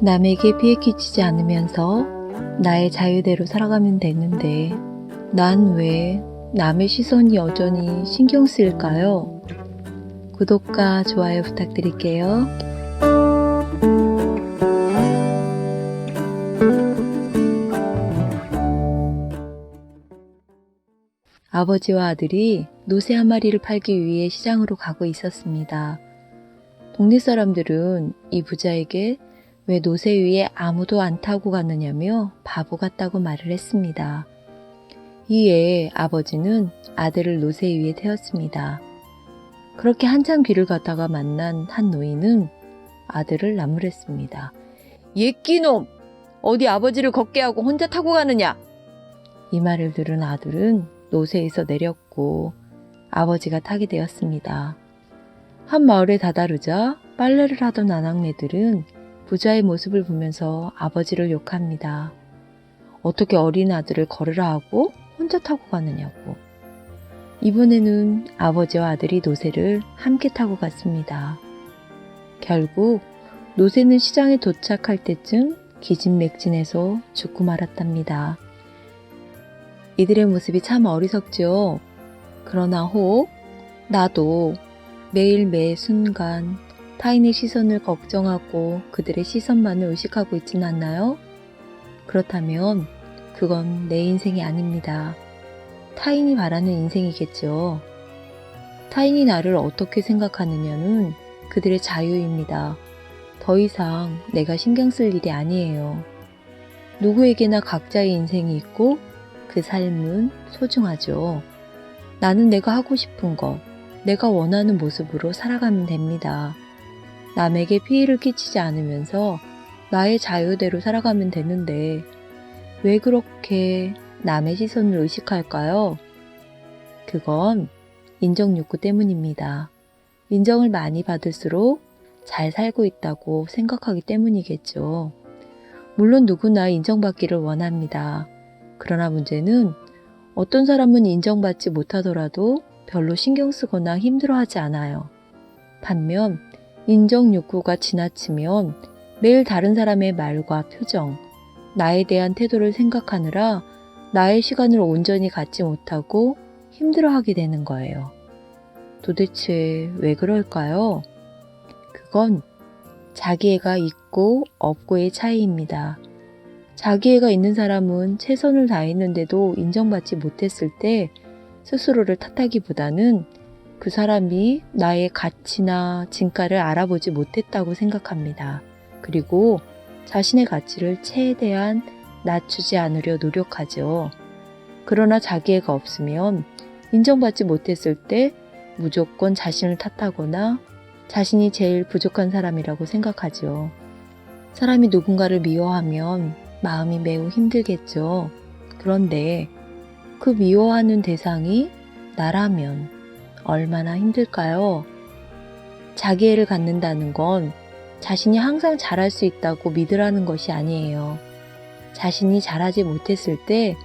남에게 피해 끼치지 않으면서 나의 자유대로 살아가면 되는데 난 왜 남의 시선이 여전히 신경 쓰일까요? 구독과 좋아요 부탁드릴게요. 아버지와 아들이 노새 한 마리를 팔기 위해 시장으로 가고 있었습니다. 동네 사람들은 이 부자에게 왜 노새 위에 아무도 안 타고 가느냐며 바보 같다고 말을 했습니다. 이에 아버지는 아들을 노새 위에 태웠습니다. 그렇게 한참 길을 가다가 만난 한 노인은 아들을 나무랬습니다. 예끼놈! 어디 아버지를 걷게 하고 혼자 타고 가느냐? 이 말을 들은 아들은 노새에서 내렸고 아버지가 타게 되었습니다. 한 마을에 다다르자 빨래를 하던 나낙네들은 부자의 모습을 보면서 아버지를 욕합니다. 어떻게 어린 아들을 걸으라 하고 혼자 타고 가느냐고. 이번에는 아버지와 아들이 노새를 함께 타고 갔습니다. 결국 노새는 시장에 도착할 때쯤 기진맥진해서 죽고 말았답니다. 이들의 모습이 참 어리석죠. 그러나 혹 나도 매일 매 순간 타인의 시선을 걱정하고 그들의 시선만을 의식하고 있진 않나요? 그렇다면 그건 내 인생이 아닙니다. 타인이 바라는 인생이겠죠. 타인이 나를 어떻게 생각하느냐는 그들의 자유입니다. 더 이상 내가 신경 쓸 일이 아니에요. 누구에게나 각자의 인생이 있고 그 삶은 소중하죠. 나는 내가 하고 싶은 것, 내가 원하는 모습으로 살아가면 됩니다. 남에게 피해를 끼치지 않으면서 나의 자유대로 살아가면 되는데 왜 그렇게 남의 시선을 의식할까요? 그건 인정 욕구 때문입니다. 인정을 많이 받을수록 잘 살고 있다고 생각하기 때문이겠죠. 물론 누구나 인정받기를 원합니다. 그러나 문제는 어떤 사람은 인정받지 못하더라도 별로 신경 쓰거나 힘들어하지 않아요. 반면 인정 욕구가 지나치면 매일 다른 사람의 말과 표정, 나에 대한 태도를 생각하느라 나의 시간을 온전히 갖지 못하고 힘들어하게 되는 거예요. 도대체 왜 그럴까요? 그건 자기애가 있고 없고의 차이입니다. 자기애가 있는 사람은 최선을 다했는데도 인정받지 못했을 때 스스로를 탓하기보다는 그 사람이 나의 가치나 진가를 알아보지 못했다고 생각합니다. 그리고 자신의 가치를 최대한 낮추지 않으려 노력하죠. 그러나 자기애가 없으면 인정받지 못했을 때 무조건 자신을 탓하거나 자신이 제일 부족한 사람이라고 생각하죠. 사람이 누군가를 미워하면 마음이 매우 힘들겠죠. 그런데 그 미워하는 대상이 나라면 얼마나 힘들까요? 자기애를 갖는다는 건 자신이 항상 잘할 수 있다고 믿으라는 것이 아니에요. 자신이 잘하지 못했을 때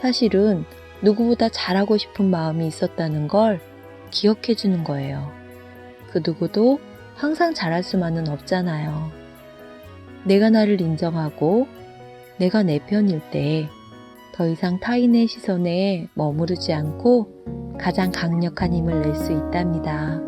사실은 누구보다 잘하고 싶은 마음이 있었다는 걸 기억해 주는 거예요. 그 누구도 항상 잘할 수만은 없잖아요. 내가 나를 인정하고 내가 내 편일 때 더 이상 타인의 시선에 머무르지 않고 가장 강력한 힘을 낼 수 있답니다.